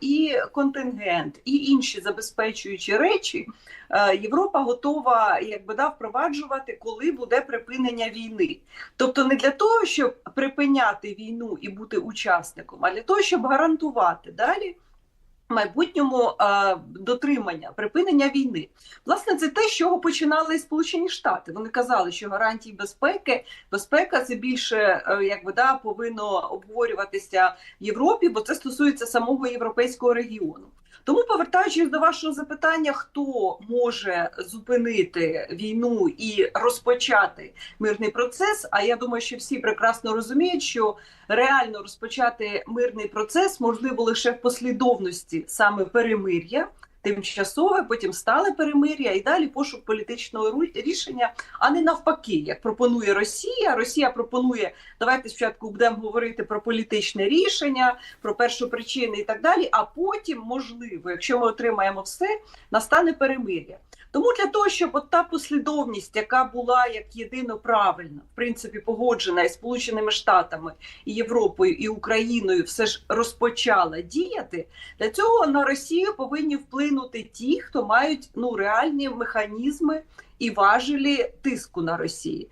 і контингент, і інші забезпечуючі речі е, Європа готова якби да, впроваджувати, коли буде припинення війни. Тобто не для того, щоб припиняти війну і бути учасником, а для того, щоб гарантувати далі. Майбутньому е, дотримання припинення війни, власне, це те, з чого починали Сполучені Штати. Вони казали, що гарантії безпеки, безпека це більше е, якби да повинно обговорюватися в Європі, бо це стосується самого європейського регіону. Тому, повертаючись до вашого запитання, хто може зупинити війну і розпочати мирний процес? А я думаю, що всі прекрасно розуміють, що реально розпочати мирний процес можливо лише в послідовності саме перемир'я. Тимчасове, потім стале перемир'я і далі пошук політичного рішення, а не навпаки, як пропонує Росія. Росія пропонує давайте спочатку будемо говорити про політичне рішення, про першопричини і так далі. А потім, можливо, якщо ми отримаємо все, настане перемир'я. Тому для того, щоб от та послідовність, яка була як єдино правильна, в принципі, погоджена із Сполученими Штатами і Європою і Україною, все ж розпочала діяти. Для цього на Росію повинні вплинути ті, хто мають ну реальні механізми і важелі тиску на Росії.